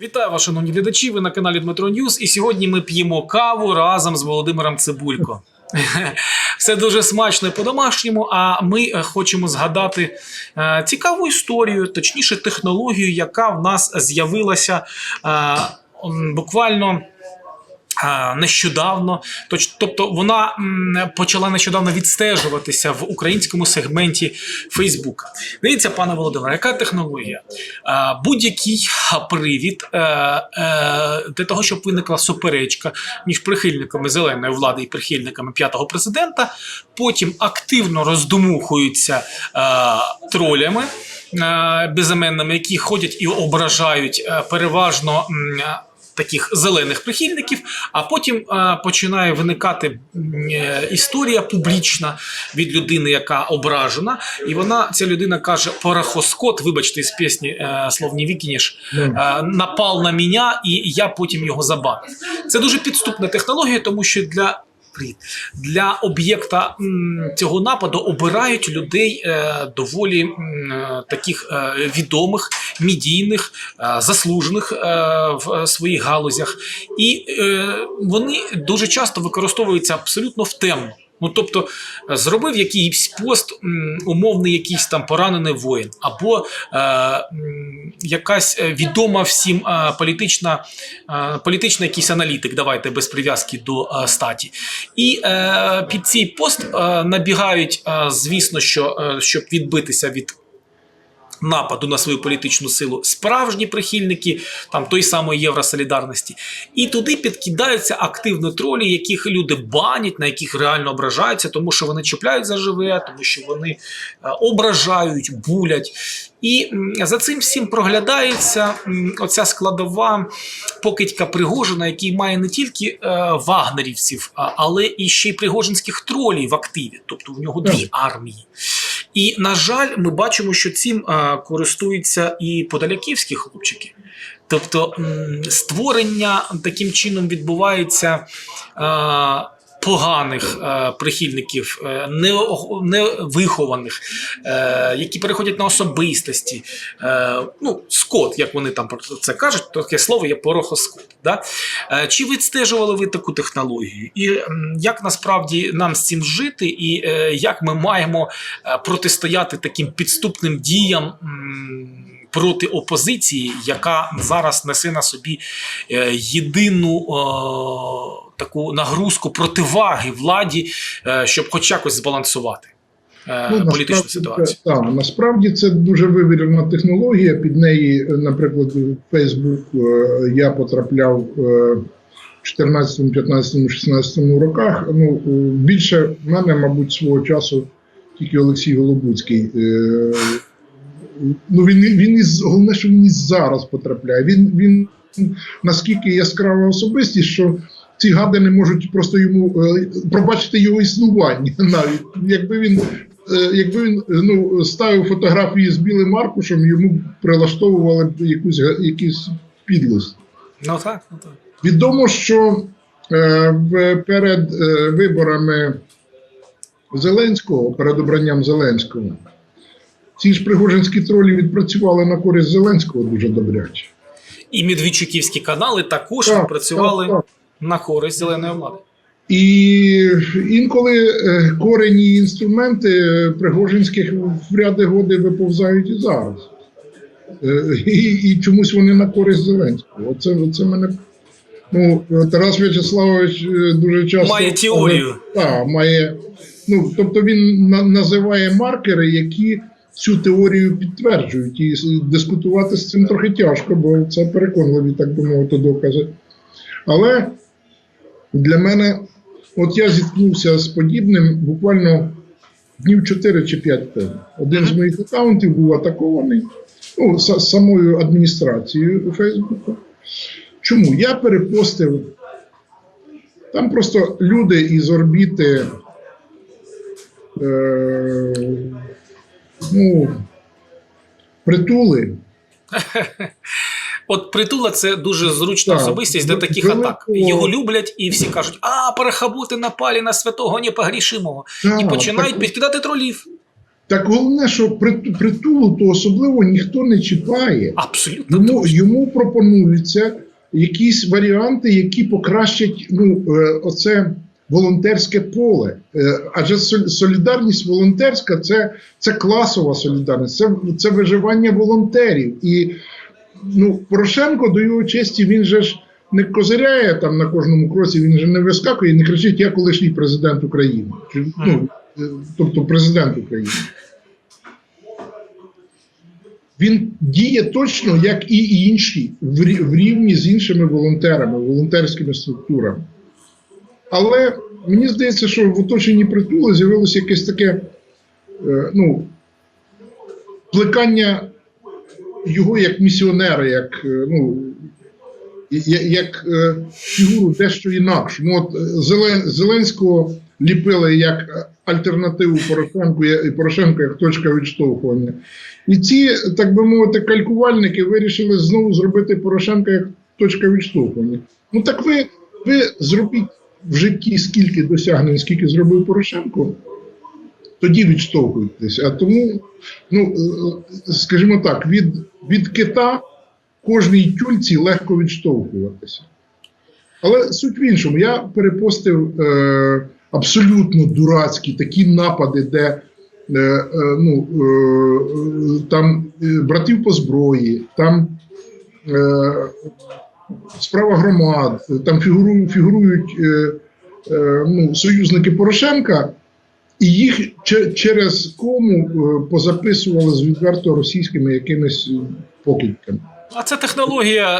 Вітаю вас, шановні глядачі. Ви на каналі Дмитро Ньюс. І сьогодні ми п'ємо каву разом з Володимиром Цибулько. Все дуже смачно і по-домашньому. А ми е, хочемо згадати е, цікаву історію, точніше, технологію, яка в нас з'явилася е, буквально. А, Нещодавно, тобто вона почала нещодавно відстежуватися в українському сегменті Фейсбука. Дивіться, пане Володимире, яка технологія? Будь-який привід е, е, для того, щоб виникла суперечка між прихильниками зеленої влади і прихильниками п'ятого президента, потім активно роздумухуються е, тролями е, безіменними, які ходять і ображають е, переважно. Таких зелених прихильників, а потім е, починає виникати е, історія публічна від людини, яка ображена, і вона ця людина каже: Парахоскот, вибачте, з пісні е, Словні Вікініш, е, напав на мене, і я потім його забанив. Це дуже підступна технологія, тому що для. Привіт. Для об'єкта цього нападу обирають людей е, доволі е, таких е, відомих, медійних, заслужених в своїх галузях, і вони дуже часто використовуються абсолютно в тему. Ну, тобто, е, зробив якийсь пост, умовний якийсь там поранений воїн, або е, якась е, відома всім е, політична, е, політична якийсь аналітик, давайте без прив'язки до е, статі. І е, під цей пост е, набігають, е, звісно, що е, щоб відбитися від нападу на свою політичну силу справжні прихильники там той самої Євросолідарності, і туди підкидаються активно тролі, яких люди банять, на яких реально ображаються, тому що вони чіпляють за живе, тому що вони е, ображають, булять. І за цим всім проглядається оця складова покидька Пригожина, який має не тільки е, вагнерівців, але і ще й пригожинських тролів в активі, тобто в нього дві армії. І на жаль, ми бачимо, що цим користуються і подаляківські хлопчики. Тобто створення таким чином відбувається. Поганих е, прихильників, е, невихованих, е, які переходять на особистості. Е, ну, скот, як вони там про це кажуть, таке слово є порохоскот. Да? Е, чи відстежували ви таку технологію? І м, як насправді нам з цим жити, і е, як ми маємо е, протистояти таким підступним діям проти опозиції, яка зараз несе на собі е, єдину е, таку нагрузку противаги владі, е, щоб хоч якось збалансувати е, Ну, політичну ситуацію. Так, насправді це дуже вивірена технологія. Під неї, е, наприклад, в е, я потрапляв е, 14, 15, 16 роках. Ну, більше в мене, мабуть, свого часу тільки Олексій Голобуцький. Ну, він, він із, головне, що він і зараз потрапляє. Він, він наскільки яскрава особистість, що ці гади не можуть просто йому е, пробачити його існування навіть. Якби він, е, якби він ну, ставив фотографії з білим аркушем, йому прилаштовували б якусь, га- якісь. Ну так, ну так. Відомо, що е, перед е, виборами Зеленського, перед обранням Зеленського, ці ж пригожинські тролі відпрацювали на користь Зеленського дуже добряче. І медведчуківські канали також Так, працювали так, так. На користь зеленої влади. І інколи е, корені і інструменти е, Пригожинських в ряди годи виповзають і зараз. Е, І, і чомусь вони на користь Зеленського. Оце, оце мене. Ну, Тарас В'ячеславович дуже часто Має теорію. Так, має. Ну, тобто він на, називає маркери, які цю теорію підтверджують. І дискутувати з цим трохи тяжко, бо це переконливі, так би мовити, докази. Але для мене, от я зіткнувся з подібним буквально днів 4 чи 5 тому. Один з моїх аккаунтів був атакований ну, са- самою адміністрацією Фейсбуку. Чому? Я перепостив. Там просто люди із орбіти. Е, ну, притули. От притула це дуже зручна Так. особистість для таких Великого- атак. Його люблять, і всі кажуть: а, перехабути напалі на святого непогрішимого. І починають так. підкидати тролів. Так головне, що прит- притулу то особливо ніхто не чіпає. Абсолютно Йому, йому пропонуються якісь варіанти, які покращать ну, е, оце волонтерське поле. Е, Адже сол- солідарність волонтерська це, це класова солідарність, це, це виживання волонтерів. І ну, Порошенко до його честі він же ж не козиряє там на кожному кроці, він же не вискакує і не кричить: Я колишній президент України. Чи, ну, тобто президент України. Він діє точно, як і інші, в рівні з іншими волонтерами, волонтерськими структурами. Але мені здається, що в оточенні притули з'явилося якесь таке е, ну, плекання його як місіонера, як, е, ну, як е, фігуру дещо інакшу. Ну, от, е, Зеленського ліпили як альтернативу Порошенку і Порошенко як точка відштовхування. І ці, так би мовити, калькувальники вирішили знову зробити Порошенка як точка відштовхування. Ну так ви, ви зробіть в житті скільки досягнень, скільки зробив Порошенко, тоді відштовхуйтесь. А тому, ну, е, скажімо так, від, від кита кожній тюльці легко відштовхуватися. Але суть в іншому, я перепостив е, абсолютно дурацькі такі напади, де е, е, ну, е, е, там е, братів по зброї, там е, справа громад, там фігурують, фігурують е, е, ну, союзники Порошенка, і їх через кому е, позаписували з відверто російськими якимись е, покидьками. А це технологія,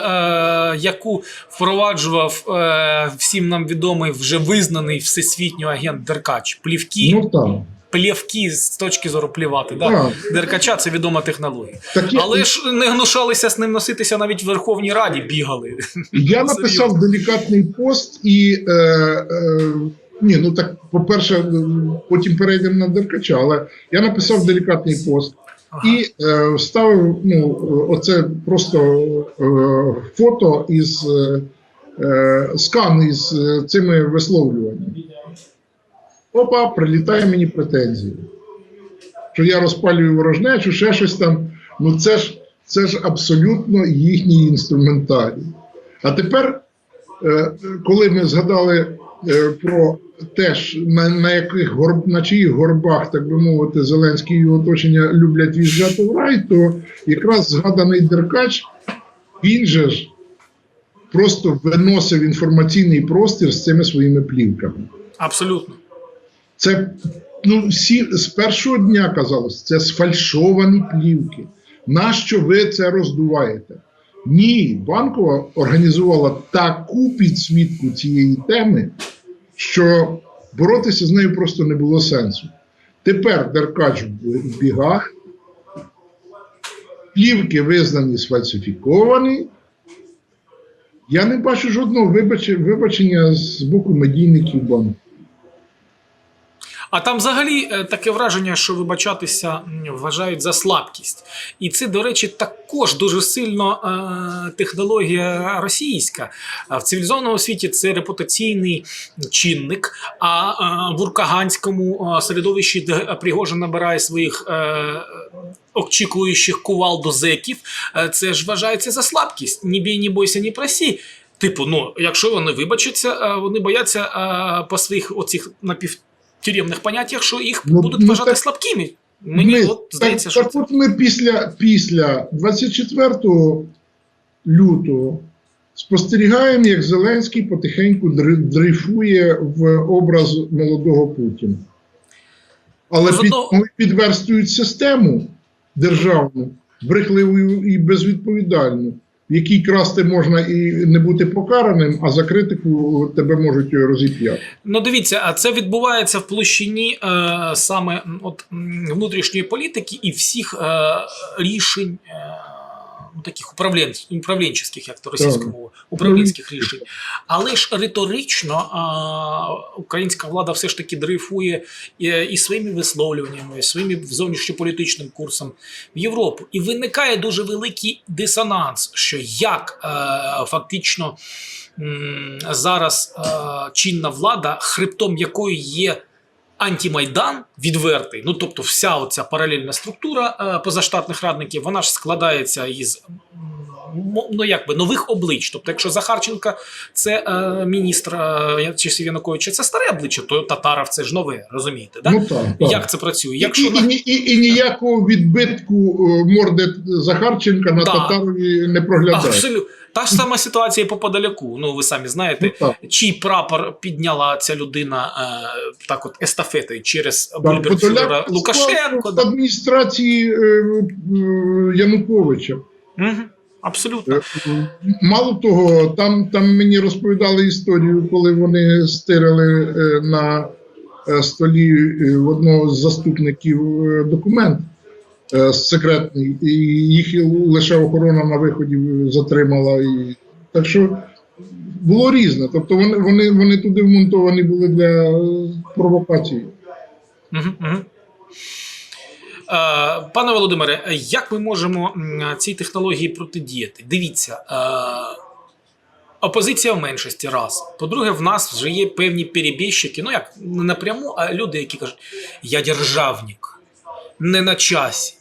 е, яку впроваджував е, всім нам відомий вже визнаний всесвітньо агент Деркач. Плівки, Ну так. плівки з точки зору плівати. Да? Деркача це відома технологія. Так я- Але ж не гнушалися з ним носитися навіть в Верховній Раді бігали. Я написав делікатний пост і. Е, е, ні, ну так, по-перше, потім перейдемо на Деркача, але я написав делікатний пост і е, вставив ну, оце просто е, фото із е, е, скан із е, цими висловлюваннями. Опа, прилітає мені претензії. Що я розпалюю ворожнечу, ще щось там. Ну це ж, це ж абсолютно їхній інструментарій. А тепер, е, коли ми згадали е, про те, ж, на, на яких горб, на чиїх горбах, так би мовити, Зеленський і його оточення люблять в'їжджати в рай, то якраз згаданий Деркач, він же ж просто виносив інформаційний простір з цими своїми плівками. Абсолютно. Це ну, всі з першого дня казалось, це сфальшовані плівки. Нащо ви це роздуваєте? Ні, банкова організувала таку підсвітку цієї теми, що боротися з нею просто не було сенсу. Тепер Деркач в бігах, плівки визнані сфальсифіковані. Я не бачу жодного вибач- вибачення з боку медійників банку. А там взагалі е, таке враження, що вибачатися вважають за слабкість. І це, до речі, також дуже сильно е, технологія російська. В цивілізованому світі це репутаційний чинник. А е, в уркаганському середовищі, де Пригожин набирає своїх. Очікуючих кувал до зеків, це ж вважається за слабкість. Ні бій, ні бойся, ні просі. Типу, ну, якщо вони вибачаться, вони бояться по своїх оцих напівтюремних поняттях, що їх Ну, будуть ну, вважати так- слабкими. Мені Ми- от здається, так, що так це. от ми після, після 24 лютого спостерігаємо, як Зеленський потихеньку дрейфує в образ молодого Путіна. Але під, вони підверстують систему державну, брехливу і безвідповідальну, в якій красти можна і не бути покараним, а за критику тебе можуть розіп'яти. Ну, дивіться, а це відбувається в площині е, саме от, внутрішньої політики і всіх е, рішень. Е, ну, таких управлін, управлінчих, як то російською мовою, управлінських рішень. Але ж риторично а, українська влада все ж таки дрейфує і, і своїми висловлюваннями, і своїм зовнішньополітичним курсом в Європу. І виникає дуже великий дисонанс, що як е, фактично м, зараз е, чинна влада, хребтом якої є антимайдан відвертий. Ну тобто, вся оця паралельна структура е, позаштатних радників, вона ж складається із. Ну, якби нових облич. Тобто, якщо Захарченка це е, міністр е, часів Януковича, це старе обличчя, то Татаров це ж нове, розумієте? Да? Ну так, так. Як це працює? Якщо і, на- і, і, і ніякого відбитку е, морди Захарченка на Да. Татарові не проглядає. Абсолютно. Та ж сама ситуація і по подаляку. Ну, ви самі знаєте, Ну, чий прапор підняла ця людина е, так от естафетою через бульберфюрера Лукашенко. в адміністрації е, е, Януковича. Мгм. Абсолютно. Мало того, там, там мені розповідали історію, коли вони стирили е, на е, столі е, в одного з заступників документ секретний, і їх лише охорона на виході затримала. І... Так що було різне. Тобто вони, вони, вони туди вмонтовані були для е, провокації. Е, Пане Володимире, як ми можемо цій технології протидіяти? Дивіться, е, опозиція в меншості раз. По-друге, в нас вже є певні перебіжчики, ну як не напряму, а люди, які кажуть, я державник, не на часі.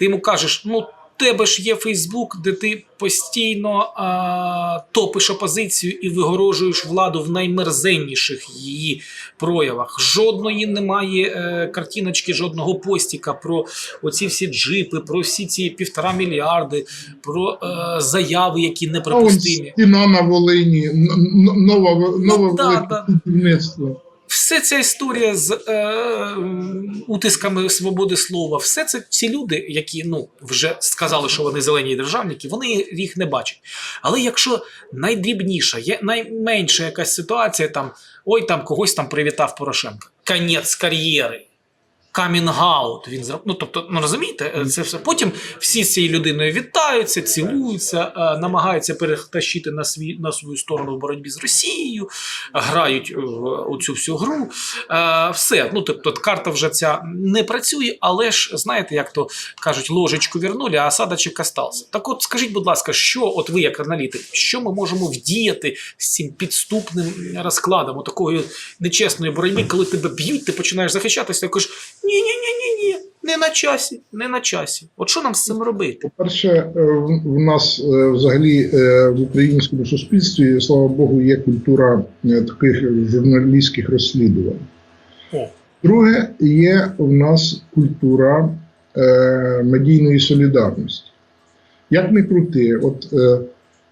Ти йому кажеш, ну. Тебе ж є Фейсбук, де ти постійно а, топиш опозицію і вигорожуєш владу в наймерзенніших її проявах. Жодної немає е, картиночки, жодного постіка про оці всі джипи, про всі ці півтора мільярди, про е, заяви, які неприпустимі. стіна на Волині, н- н- нове, Ну, да, да. будівництво. Все ця історія з е, утисками свободи слова, все це ці люди, які ну вже сказали, що вони зелені державники, вони їх не бачать. Але якщо найдрібніша, є найменша якась ситуація, там ой, там когось там привітав Порошенко, конець кар'єри. Камінгаут він ну, тобто, ну розумієте, е, це все. Потім всі з цією людиною вітаються, цілуються, е, намагаються перетащити на свій на свою сторону в боротьбі з Росією, грають е, в оцю всю гру. Все, ну тобто, карта вже ця не працює, але ж знаєте, як то кажуть, ложечку вернули, а осадочок остався. Так, от скажіть, будь ласка, що от ви, як аналітик, що ми можемо вдіяти з цим підступним розкладом, от такої нечесної боротьби, коли тебе б'ють, ти починаєш захищатися, і кажеш, ні, ні, ні, ні, ні, не на часі, не на часі. От що нам з цим робити? По-перше, е, в- нас е, взагалі е, в українському суспільстві, слава Богу, є культура таких журналістських розслідувань. О. Друге, є в нас культура е, медійної солідарності. Як не крути, от е,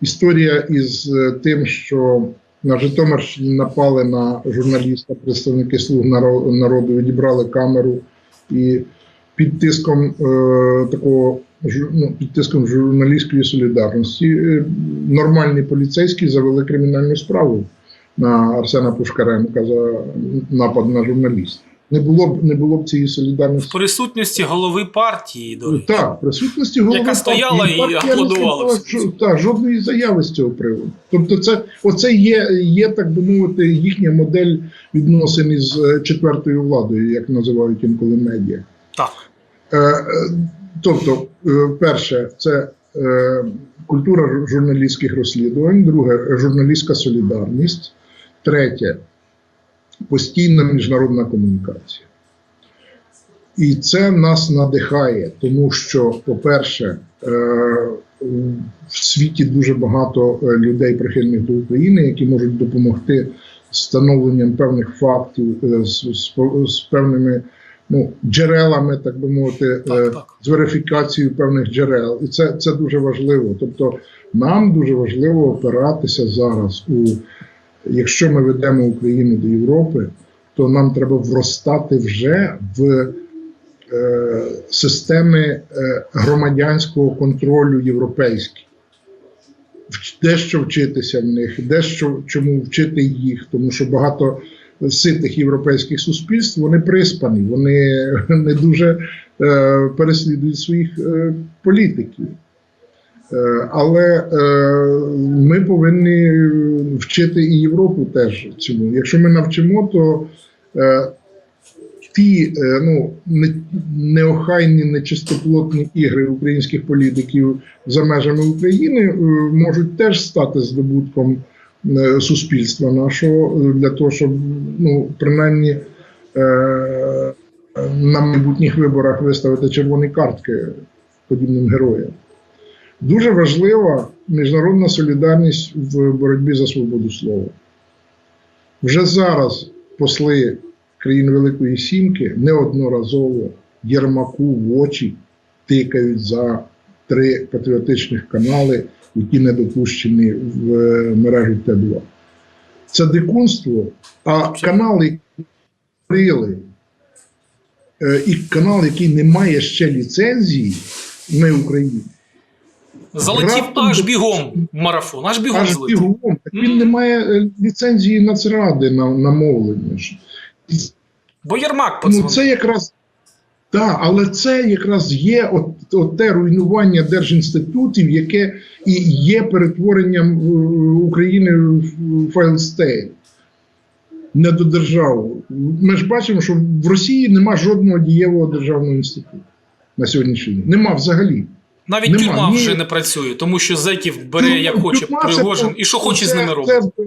історія із тим, що на Житомирщині напали на журналіста, представники слуг народу, відібрали камеру і під тиском е, такого ну, під тиском журналістської солідарності е, нормальні поліцейські завели кримінальну справу на Арсена Пушкаренка за напад на журналіста. Не було б не було б цієї В солідарності. присутності голови партії, до речі. Так, присутності голови Яка стояла партії. і Партія аплодувала Так, жодної заяви з цього приводу. Тобто, це оце є, є, так би мовити, їхня модель відносин із е, четвертою владою, як називають інколи медіа. Так. Е, е, Тобто, е, перше, це е, культура журналістських розслідувань, друге журналістська солідарність, третє постійна міжнародна комунікація. І це нас надихає, тому що, по-перше, е, в світі дуже багато е, людей, прихильних до України, які можуть допомогти встановленням певних фактів, е, з, з, з певними ну, джерелами, так би мовити, Так, так. з верифікацією певних джерел. І це, це дуже важливо. Тобто, нам дуже важливо опиратися зараз у якщо ми ведемо Україну до Європи, то нам треба вростати вже в е, системи е, громадянського контролю європейські. Дещо вчитися в них, дещо чому вчити їх, тому що багато ситих європейських суспільств вони приспані, вони не дуже е, переслідують своїх е, політиків. Е, Але е, ми повинні вчити і Європу теж цьому. Якщо ми навчимо, то е, ті ну, неохайні, нечистоплотні ігри українських політиків за межами України можуть теж стати здобутком суспільства нашого для того, щоб ну, принаймні на майбутніх виборах виставити червоні картки подібним героям. Дуже важлива міжнародна солідарність в боротьбі за свободу слова. Вже зараз посли країн Великої Сімки неодноразово Єрмаку в очі тикають за три патріотичних канали, які не допущені в е, мережу Т2. Це дикунство, а канал, який відкрили, е, і канал, який не має ще ліцензії, ми Україна. Залетів Раптом аж бігом в марафон, аж бігом Аж залетів. бігом. Так він не має е, ліцензії Нацради на, на мовлення. ж. Бо Єрмак Ну, це якраз так, але це якраз є от, от те руйнування держінститутів, яке і є перетворенням е, України в файлстейт. Не до держави. Ми ж бачимо, що в Росії нема жодного дієвого державного інституту на сьогоднішній день. Нема взагалі. Навіть нема, тюрма ні. вже не працює, тому що зеків бере Ну, як хоче Пригожин і що хоче з ними робить. Це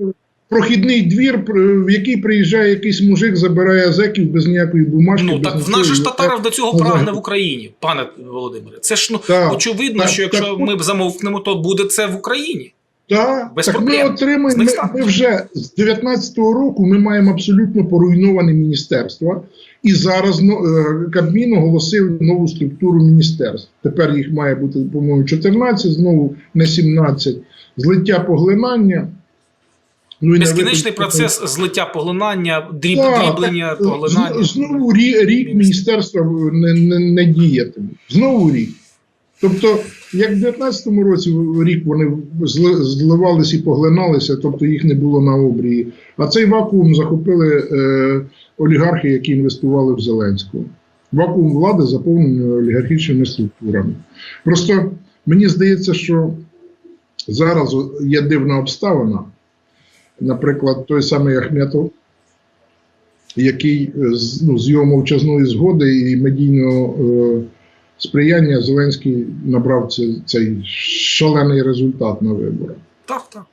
прохідний двір, в який приїжджає якийсь мужик, забирає зеків без ніякої бумажки. Ну так в нас же ж татаров до цього Ну, прагне в Україні, пане Володимире. Це ж ну Так, очевидно, так, що якщо так, ми замовкнемо, то буде це в Україні. Так, Без так ми проблем. З отримаємо. Ми, ми вже з 19-го року ми маємо абсолютно поруйноване міністерство. І зараз ну, е, Кабмін оголосив нову структуру міністерств. Тепер їх має бути, по-моєму, 14, знову не 17. Злиття поглинання. Ну, Безкінечний процес злиття поглинання, дріб, Так, дріблення, так, поглинання. Знову рік, рік міністерства не, не, не діятиме. Знову рік. Тобто, як в 19-му році рік вони зли- зливалися і поглиналися, тобто їх не було на обрії. А цей вакуум захопили е, олігархи, які інвестували в Зеленського. Вакуум влади заповнений олігархічними структурами. Просто мені здається, що зараз є дивна обставина. Наприклад, той самий Ахметов, який е, ну, з його мовчазної згоди і медійного е, сприяння Зеленський набрав це, цей шалений результат на виборах. Так, так.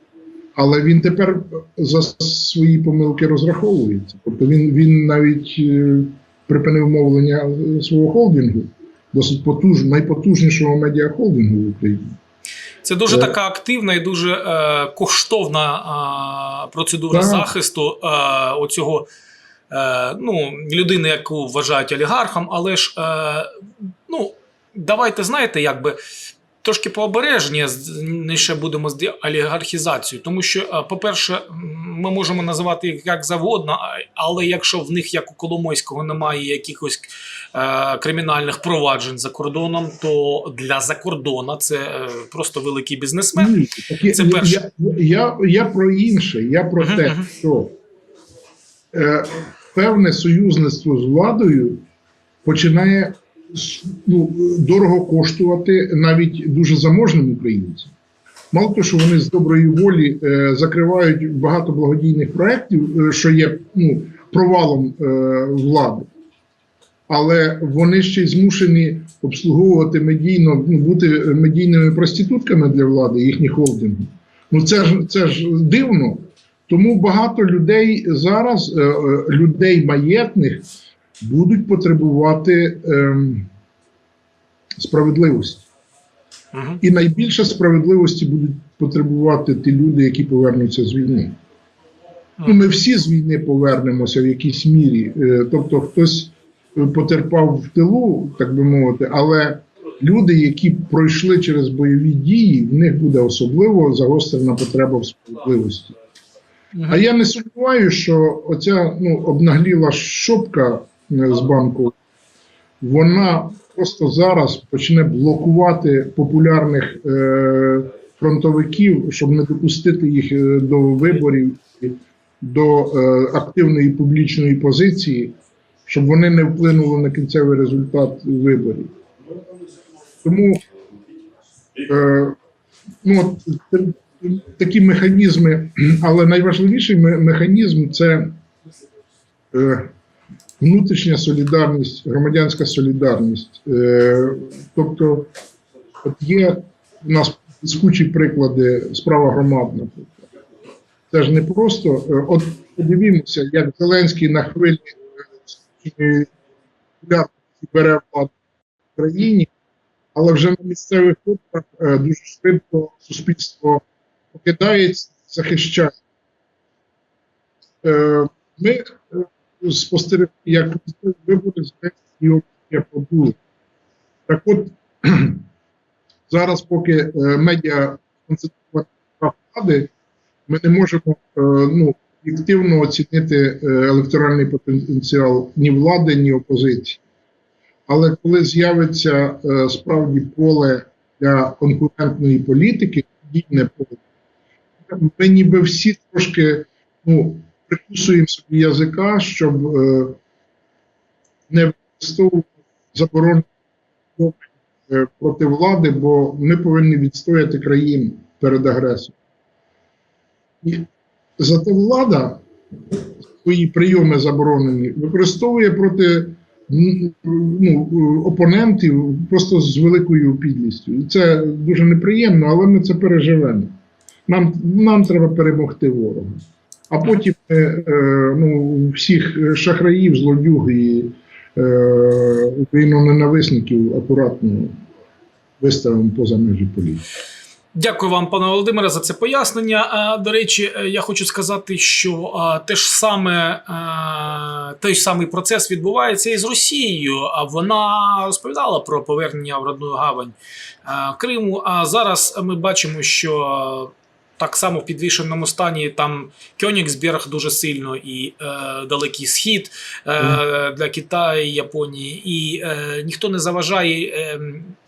Але він тепер за свої помилки розраховується. Тобто він, він навіть е, припинив мовлення свого холдингу, досить потуж, найпотужнішого медіахолдингу в Україні. Це дуже Е. така активна і дуже е, коштовна е, процедура Так. захисту е, оцього е, ну, людини, яку вважають олігархом, але ж е, ну, давайте знаєте, якби. Трошки пообережніше будемо з олігархізацією, тому що, е, по-перше, ми можемо називати їх як завгодно, але якщо в них, як у Коломойського, немає якихось е, кримінальних проваджень за кордоном, то для закордона це е, просто великий бізнесмен. Ні, такі- Це перше. Я, я, я про інше, я про те, що е, певне союзництво з владою починає ну, дорого коштувати навіть дуже заможним українцям. Мало того, що вони з доброї волі е, закривають багато благодійних проєктів, е, що є ну, провалом е, влади. Але вони ще й змушені обслуговувати медійно, ну, бути медійними проститутками для влади, їхні холдинги. Ну це ж це ж дивно. Тому багато людей зараз, е, е, людей маєтних, будуть потребувати ем, справедливості. Мгм. І найбільше справедливості будуть потребувати ті люди, які повернуться з війни. Ну, ми всі з війни повернемося в якійсь мірі. Е, Тобто хтось е, потерпав в тилу, так би мовити, але люди, які пройшли через бойові дії, в них буде особливо загострена потреба в справедливості. А я не сумніваюся, що оця ну, обнагліла шопка з банку, вона просто зараз почне блокувати популярних е, фронтовиків, щоб не допустити їх е, до виборів, до е, активної публічної позиції, щоб вони не вплинули на кінцевий результат виборів. Тому е, ну, такі механізми, але найважливіший механізм це е, внутрішня солідарність, громадянська солідарність. Е, тобто, от є у нас скучі приклади справа громад, наприклад. Це ж не просто. е, От подивімося, як Зеленський на хвилі е, бере владу в країні, але вже на місцевих виборах е, дуже швидко суспільство покидається, захищає. Ми е, як вибори з його подули. Так от зараз, поки е, медіа концентровані на влади, ми не можемо е, ну, об'єктивно оцінити е, електоральний потенціал ні влади, ні опозиції. Але коли з'явиться справді поле для конкурентної політики, дійне поле, ми ніби всі трошки ну, прикусуємо собі язика, щоб е, не використовувати заборону е, проти влади, бо ми повинні відстояти країну перед агресором. І зате влада свої прийоми заборонені використовує проти ну, опонентів просто з великою підлістю. І це дуже неприємно, але ми це переживемо. Нам, нам треба перемогти ворога. А потім е, ну, всіх шахраїв, злодюг і е, україноненависників акуратно виставимо поза межі політики. Дякую вам, пане Володимире, за це пояснення. До речі, е, я хочу сказати, що те ж саме той самий процес відбувається і з Росією. Вона розповідала про повернення в родну гавань Криму. А зараз ми бачимо, що так само в підвішеному стані там Кьонігсберг дуже сильно і е, Далекий Схід е, для Китаю Японії, і е, ніхто не заважає. Е,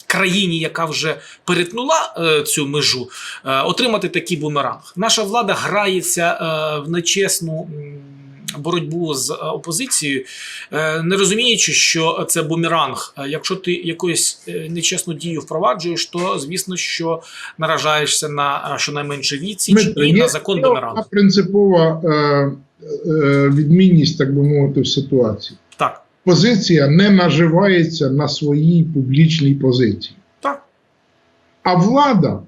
Країні, яка вже перетнула е, цю межу, е, отримати такий бумеранг. Наша влада грається е, в нечесну боротьбу з е, опозицією, е, не розуміючи, що це бумеранг. Е, Якщо ти якусь нечесну дію впроваджуєш, то звісно, що наражаєшся на щонайменше відсіч Дмитро, і на закон бумеранг. принципова е, е, відмінність, так би мовити, в ситуації. Так, Позиція не наживається на своїй публічній позиції. так. А влада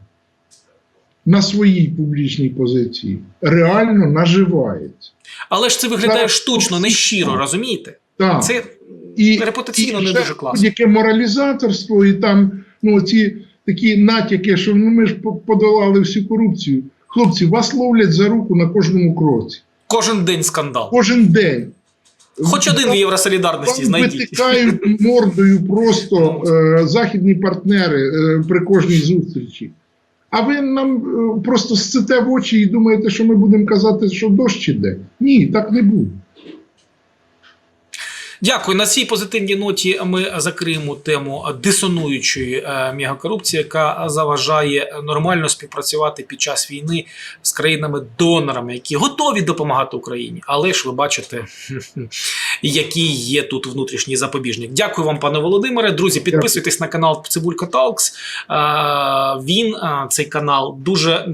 на своїй публічній позиції реально наживається. Але ж це виглядає Зараз штучно, нещиро, розумієте? Так. Це і, репутаційно і не дуже класно. Будь-яке моралізаторство, і там ну, ці такі натяки, що ну, ми ж по- подолали всю корупцію. Хлопці, вас ловлять за руку на кожному кроці. Кожен день скандал. Кожен день. Хоч один в Євросолідарності знайдіть. витикають мордою просто е, західні партнери е, при кожній зустрічі. А ви нам е, просто сците в очі і думаєте, що ми будемо казати, що дощ іде? Ні, так не буде. Дякую. На цій позитивній ноті ми закриємо тему дисонуючої е, мегакорупції, яка заважає нормально співпрацювати під час війни з країнами-донорами, які готові допомагати Україні. Але ж ви бачите, який є тут внутрішній запобіжник. Дякую вам, пане Володимире. Друзі, підписуйтесь на канал Цибулька Талкс. Е, Він е, цей канал дуже.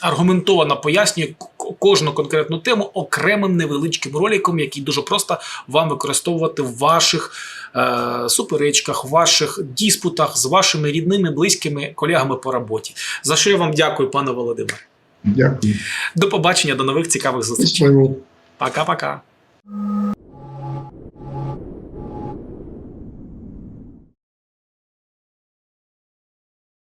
Аргументовано пояснює кожну конкретну тему окремим невеличким роликом, який дуже просто вам використовувати в ваших е, суперечках, в ваших диспутах з вашими рідними, близькими колегами по роботі. За що я вам дякую, пане Володимире. Дякую. До побачення, до нових цікавих зустрічей. Пока-пока.